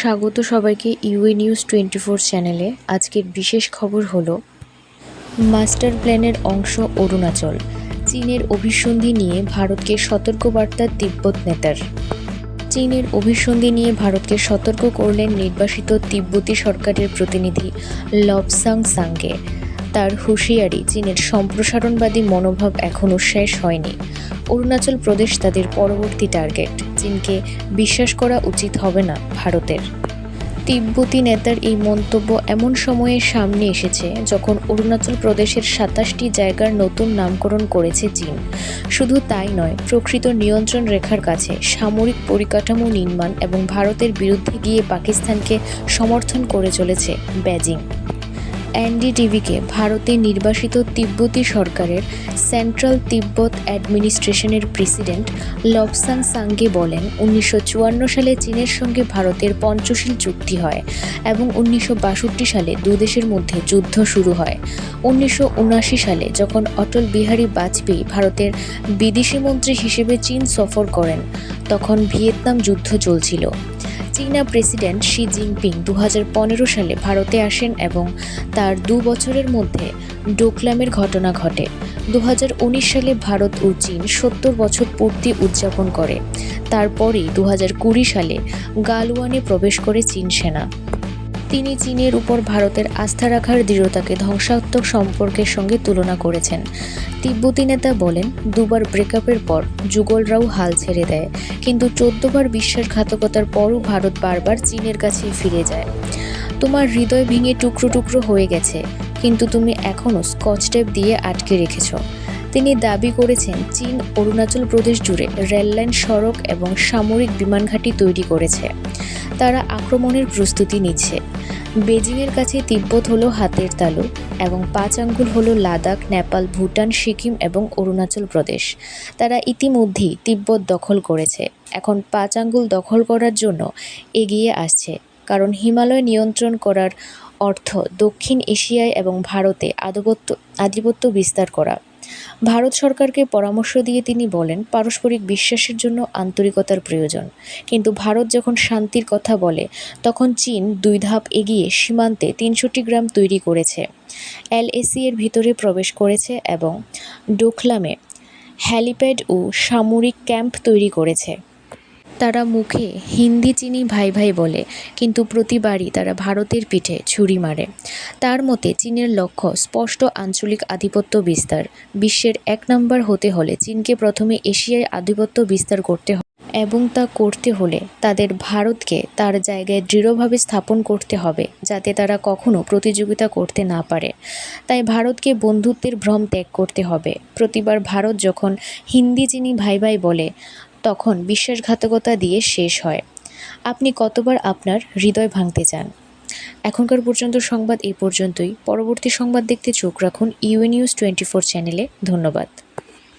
স্বাগত সবাইকে UA news twenty four চ্যানেলে। আজকের বিশেষ খবর হলো, মাস্টার প্ল্যানের অংশ অরুণাচল, চীনের অভিসন্ধি নিয়ে ভারতকে সতর্কবার্তা তিব্বত নেতার। চীনের অভিসন্ধি নিয়ে ভারতকে সতর্ক করলেন নির্বাসিত তিব্বতী সরকারের প্রতিনিধি লবসাং সাংগে তার হুঁশিয়ারি, চীনের সম্প্রসারণবাদী মনোভাব এখনও শেষ হয়নি। অরুণাচল প্রদেশ তাদের পরবর্তী টার্গেট। চীনকে বিশ্বাস করা উচিত হবে না ভারতের। তিব্বতী নেতার এই মন্তব্য এমন সময়ে সামনে এসেছে যখন অরুণাচল প্রদেশের সাতাশটি জায়গার নতুন নামকরণ করেছে চীন। শুধু তাই নয়, প্রকৃত নিয়ন্ত্রণ রেখার কাছে সামরিক পরিকাঠামো নির্মাণ এবং ভারতের বিরুদ্ধে গিয়ে পাকিস্তানকে সমর্থন করে চলেছে বেজিং। এনডিটিভিকে ভারতে নির্বাসিত তিব্বতী সরকারের সেন্ট্রাল তিব্বত অ্যাডমিনিস্ট্রেশনের প্রেসিডেন্ট লবসাং সাংগে বলেন, উনিশশো চুয়ান্ন সালে চীনের সঙ্গে ভারতের পঞ্চশীল চুক্তি হয় এবং উনিশশো বাষট্টি সালে দুদেশের মধ্যে যুদ্ধ শুরু হয়। উনিশশো উনআশি সালে যখন অটল বিহারী বাজপেয়ী ভারতের বিদেশি মন্ত্রী হিসেবে চীন সফর করেন, তখন ভিয়েতনাম যুদ্ধ চলছিল। চীনা প্রেসিডেন্ট শি জিনপিং দু হাজার পনেরো সালে ভারতে আসেন এবং তার দু বছরের মধ্যে ডোকলামের ঘটনা ঘটে। দু হাজার উনিশ সালে ভারত ও চীন সত্তর বছর পূর্তি উদযাপন করে। তারপরেই দু হাজার কুড়ি সালে গালওয়ানে প্রবেশ করে চীন সেনা। তিনি চীনের উপর ভারতের আস্থা রাখার দৃঢ়তাকে ধ্বংসাত্মক সম্পর্কের সঙ্গে তুলনা করেছেন। তিব্বতী নেতা বলেন, দুবার ব্রেকআপের পর যুগলরাও হাল ছেড়ে দেয়, কিন্তু চোদ্দবার বিশ্বাসঘাতকতার পরও ভারত বারবার চীনের কাছে ফিরে যায়। তোমার হৃদয় ভেঙে টুকরো টুকরো হয়ে গেছে, কিন্তু তুমি এখনও স্কচ টেপ দিয়ে আটকে রেখেছ। তিনি দাবি করেছেন, চীন অরুণাচল প্রদেশ জুড়ে রেললাইন সড়ক এবং সামরিক বিমান ঘাঁটি তৈরি করেছে। তারা আক্রমণের প্রস্তুতি নিচ্ছে। বেজিংয়ের কাছে তিব্বত হলো হাতের তালু এবং পাঁচ আঙ্গুল হলো লাদাখ, নেপাল, ভুটান, সিকিম এবং অরুণাচল প্রদেশ। তারা ইতিমধ্যেই তিব্বত দখল করেছে। এখন পাঁচ আঙ্গুল দখল করার জন্য এগিয়ে আসছে, কারণ হিমালয় নিয়ন্ত্রণ করার অর্থ দক্ষিণ এশিয়ায় এবং ভারতে আধিপত্য আধিপত্য বিস্তার করা। ভারত সরকারকে পরামর্শ দিয়ে তিনি বলেন, পারস্পরিক বিশ্বাসের জন্য আন্তরিকতার প্রয়োজন। কিন্তু ভারত যখন শান্তির কথা বলে, তখন চীন দুই ধাপ এগিয়ে সীমান্তে তিনশোটি গ্রাম তৈরি করেছে। এলএসি এর ভিতরে প্রবেশ করেছে এবং ডোকলামে হ্যালিপ্যাড ও সামরিক ক্যাম্প তৈরি করেছে। তারা মুখে হিন্দি চিনি ভাই ভাই বলে, কিন্তু প্রতিবারই তারা ভারতের পিঠে ছুরি মারে। তার মতে, চীনের লক্ষ্য স্পষ্ট আঞ্চলিক আধিপত্য বিস্তার। বিশ্বের এক নম্বর হতে হলে চীনকে প্রথমে এশিয়ায় আধিপত্য বিস্তার করতে হবে এবং তা করতে হলে তাদের ভারতকে তার জায়গায় দৃঢ়ভাবে স্থাপন করতে হবে, যাতে তারা কখনো প্রতিযোগিতা করতে না পারে। তাই ভারতকে বন্ধুত্বের ভ্রম ত্যাগ করতে হবে। প্রতিবার ভারত যখন হিন্দি চিনি ভাই ভাই বলে তখন বিশ্বাসঘাতকতা দিয়ে শেষ হয়। আপনি কতবার আপনার হৃদয় ভাঙতে চান? এখনকার পর্যন্ত সংবাদ এই পর্যন্তই। পরবর্তী সংবাদ দেখতে চোখ রাখুন ইউএ নিউজ টোয়েন্টি ফোর চ্যানেলে। ধন্যবাদ।